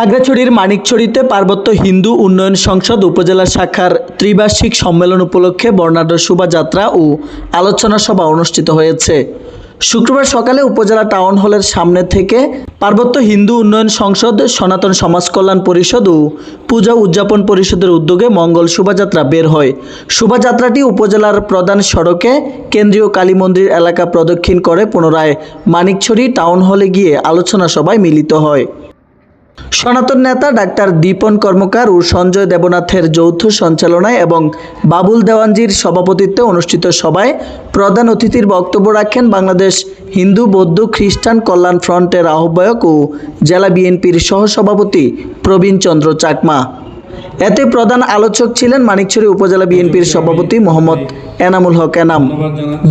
খাগড়াছড়ির মানিকছড়িতে পার্বত্য হিন্দু উন্নয়ন সংসদ উপজেলা শাখার ত্রিবার্ষিক সম্মেলন উপলক্ষে বর্ণাঢ্য শোভাযাত্রা ও আলোচনা সভা অনুষ্ঠিত হয়েছে। শুক্রবার সকালে উপজেলা টাউন হলের সামনে থেকে পার্বত্য হিন্দু উন্নয়ন সংসদ, সনাতন সমাজ কল্যাণ পরিষদ ও পূজা উদযাপন পরিষদের উদ্যোগে মঙ্গল শোভাযাত্রা বের হয়। শোভাযাত্রাটি উপজেলার প্রধান সড়কে কেন্দ্রীয় কালী মন্দির এলাকা প্রদক্ষিণ করে, পুনরায় মানিকছড়ি টাউন হলে গিয়ে আলোচনা সভায় মিলিত হয়। সনাতন নেতা ডাক্তার দীপন কর্মকার ও সঞ্জয় দেবনাথের যৌথ সঞ্চালনায় এবং বাবুল দেওয়ানজির সভাপতিত্বে অনুষ্ঠিত সভায় প্রধান অতিথির বক্তব্য রাখেন বাংলাদেশ হিন্দু, বৌদ্ধ, খ্রিস্টান কল্যাণ ফ্রন্টের আহ্বায়ক ও জেলা বিএনপির সহসভাপতি প্রবীণ চন্দ্র চাকমা। এতে প্রধান আলোচক ছিলেন মানিকছড়ি উপজেলা বিএনপির সভাপতি মোহাম্মদ এনামুল হক এনাম।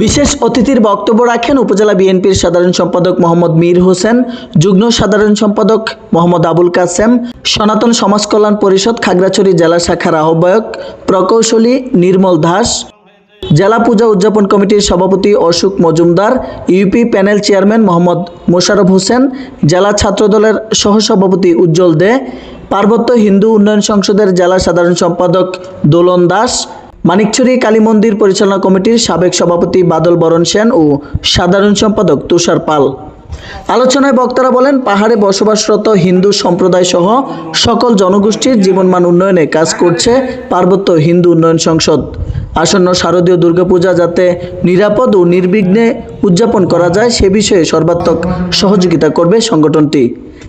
বিশেষ অতিথির বক্তব্য রাখেন উপজেলা বিএনপির সাধারণ সম্পাদক মোহাম্মদ মীর হোসেন, যুগ্ম সাধারণ সম্পাদক মোহাম্মদ আবুল কাসেম, সনাতন সমাজ কল্যাণ পরিষদ খাগড়াছড়ি জেলা শাখার আহ্বায়ক প্রকৌশলী নির্মল দাস, জেলা পূজা উদযাপন কমিটির সভাপতি Ashok Majumdar UP panel chairman Mohammad Mosharraf Hossain, জেলা ছাত্রদলের সহসভাপতি উজ্জ্বল দে পার্বত্য হিন্দু উন্নয়ন সংসদের জেলা সাধারণ সম্পাদক দোলন দাস, মানিকছড়ি কালী মন্দির পরিচালনা কমিটির সাবেক সভাপতি বাদল বরণ সেন ও সাধারণ সম্পাদক তুষার পাল। আলোচনায় বক্তারা বলেন, পাহাড়ে বসবাসরত হিন্দু সম্প্রদায় সহ সকল জনগোষ্ঠীর জীবনমান উন্নয়নে কাজ করছে পার্বত্য হিন্দু উন্নয়ন সংসদ। আসন্ন শারদীয় দুর্গাপূজা যাতে নিরাপদ ও নির্বিঘ্নে উদযাপন করা যায়, সে বিষয়ে সর্বাত্মক সহযোগিতা করবে সংগঠনটি।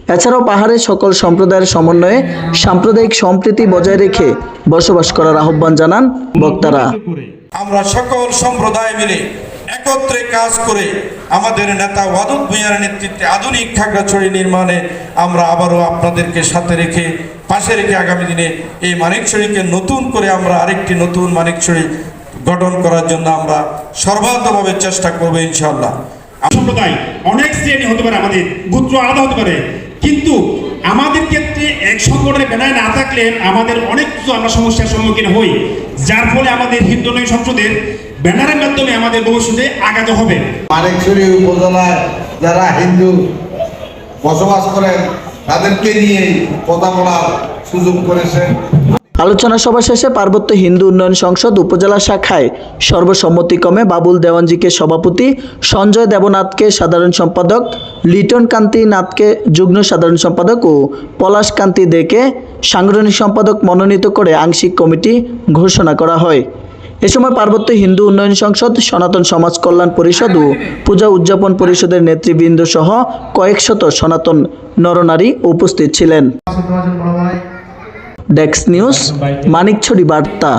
এছাড়াও পাহাড়ের সকল সম্প্রদায়ের সমন্বয়ে সাম্প্রদায়িক সম্প্রীতি বজায় রেখে বসবাস করার আহ্বান জানান বক্তারা। আমরা সকল সম্প্রদায় মিলে একত্রে কাজ করে আমাদের নেতা ওয়াদুদ ভূঁইয়ার নেতৃত্বে আধুনিক খাগড়াছড়ি নির্মাণে আমরা আবারও আপনাদেরকে সাথে রেখে পাশে রেখে আগামী দিনে এই মানিকছড়িকে নতুন করে আমরা আরেকটি নতুন মানিকছড়ি গঠন করার জন্য আমরা সর্বাত্মভাবে চেষ্টা করব ইনশাল্লাহ সম্প্রদায় অনেক শ্রেণি হতে পারে আমাদের গোত্র আলাদা হতে পারে। কিন্তু আমাদের ক্ষেত্রে এক সংগঠনে ব্যানার না থাকলে আমাদের অনেক কিছু আমরা সমস্যার সম্মুখীন হই। যার ফলে আমাদের হিন্দু নয় সংসদের ব্যানারের মাধ্যমে আমাদের ভবিষ্যতে আঘাত হবে। মানিকছড়ি উপজেলায় যারা হিন্দু বসবাস করেন, তাদেরকে নিয়ে কথা বলার সুযোগ করেছেন আলোচনা সভা শেষে পার্বত্য হিন্দু উন্নয়ন সংসদ উপজেলা শাখায় সর্বসম্মতিক্রমে বাবুল দেওয়ানজিকে সভাপতি, সঞ্জয় দেবনাথকে সাধারণ সম্পাদক, লিটন কান্তি নাথকে যুগ্ম সাধারণ সম্পাদক ও পলাশ কান্তি দেকে সাংগঠনিক সম্পাদক মনোনীত করে আংশিক কমিটি ঘোষণা করা হয়। এ সময় পার্বত্য হিন্দু উন্নয়ন সংসদ, সনাতন সমাজ কল্যাণ পরিষদ ও পূজা উদযাপন পরিষদের নেতৃবৃন্দ সহ কয়েকশত সনাতন নরনারী উপস্থিত ছিলেন। ডেক্স নিউজ মানিকছড়ি বার্তা।